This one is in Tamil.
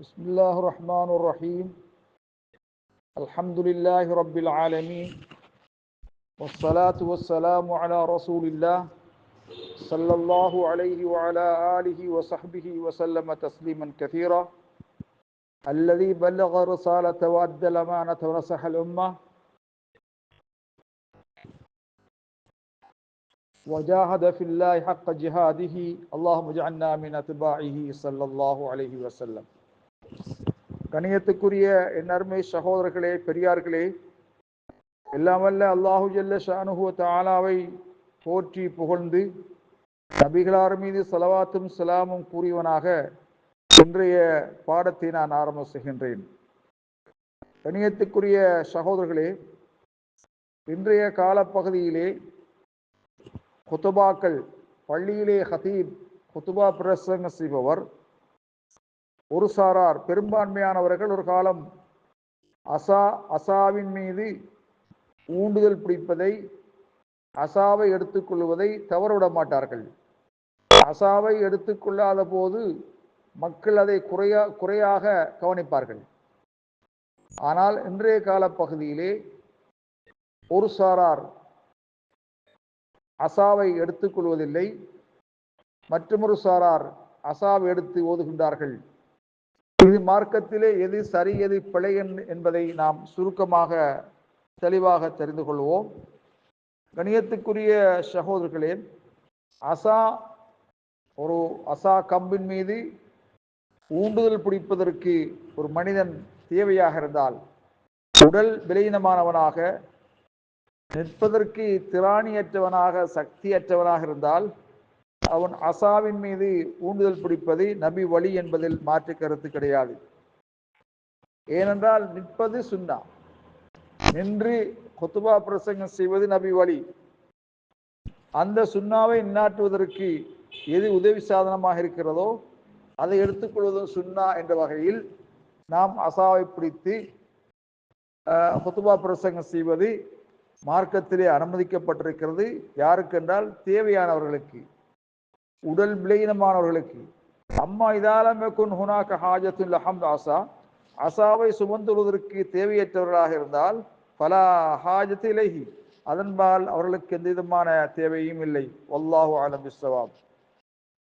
بسم الله الرحمن الرحيم الحمد لله رب العالمين والصلاة والسلام على رسول الله صلى الله عليه وعلى آله وصحبه وسلم تسليما كثيرا الذي بلغ الرسالة وأدى الأمانة ونصح الأمة وجاهد في الله حق جهاده اللهم اجعلنا من أتباعه صلى الله عليه وسلم கணியத்துக்குரிய என் அருமை சகோதரர்களே பெரியார்களே எல்லாமல்ல அல்லாஹு ஜல்ல ஷானுஹுவ தாலாவை போற்றி புகழ்ந்து நபிகளார் மீது செலவாத்தும் செலாமும் கூறியவனாக இன்றைய பாடத்தை நான் ஆரம்ப செய்கின்றேன். கணியத்துக்குரிய சகோதரர்களே இன்றைய காலப்பகுதியிலே குத்துபாக்கள் பள்ளியிலே ஹதீப் குத்துபா பிரசங்க செய்பவர் ஒரு சாரார் பெரும்பான்மையானவர்கள் ஒரு காலம் அசா அசாவின் மீது ஊண்டுதல் பிடிப்பதை அசாவை எடுத்துக்கொள்வதை தவறவிட மாட்டார்கள். அசாவை எடுத்துக்கொள்ளாத போது மக்கள் அதை குறையா குறையாக கவனிப்பார்கள். ஆனால் இன்றைய கால பகுதியிலே ஒரு சாரார் அசாவை எடுத்துக்கொள்வதில்லை மற்றொரு சாரார் அசாவை எடுத்து ஓதுகின்றார்கள். மார்க்கத்திலே எது சரி எது பிழை என்பதை நாம் சுருக்கமாக தெளிவாக தெரிந்து கொள்வோம். கணியத்துக்குரிய சகோதரர்களே அசா ஒரு அசா கம்பின் மீது ஊண்டுதல் பிடிப்பதற்கு ஒரு மனிதன் தேவையாக இருந்தால் உடல் விலையினமானவனாக நிற்பதற்கு திராணியற்றவனாக சக்தியற்றவனாக இருந்தால் அவன் அசாவின் மீது ஊண்டுதல் பிடிப்பது நபி வழி என்பதில் மாற்று கருத்து கிடையாது. ஏனென்றால் நிற்பது சுண்ணா நின்று கொத்துபா பிரசங்கம் செய்வது நபி வழி. அந்த சுண்ணாவை நின்னாட்டுவதற்கு எது உதவி சாதனமாக இருக்கிறதோ அதை எடுத்துக்கொள்வதும் சுண்ணா என்ற வகையில் நாம் அசாவை பிடித்து கொத்துபா பிரசங்கம் செய்வது மார்க்கத்திலே அனுமதிக்கப்பட்டிருக்கிறது. யாருக்கென்றால் தேவையானவர்களுக்கு. உடல் விலையினமானவர்களுக்கு அம்மா இதாலமக்குன் ஹுனாக ஹாஜத்துல் அஹம் ஆசா அசாவை சுமந்துவதற்கு தேவையற்றவர்களாக இருந்தால் பல ஹாஜத்து இலகி அதன்பால் அவர்களுக்கு எந்த விதமான தேவையும் இல்லை. வல்லாஹு ஆலம் இஸ்வாப்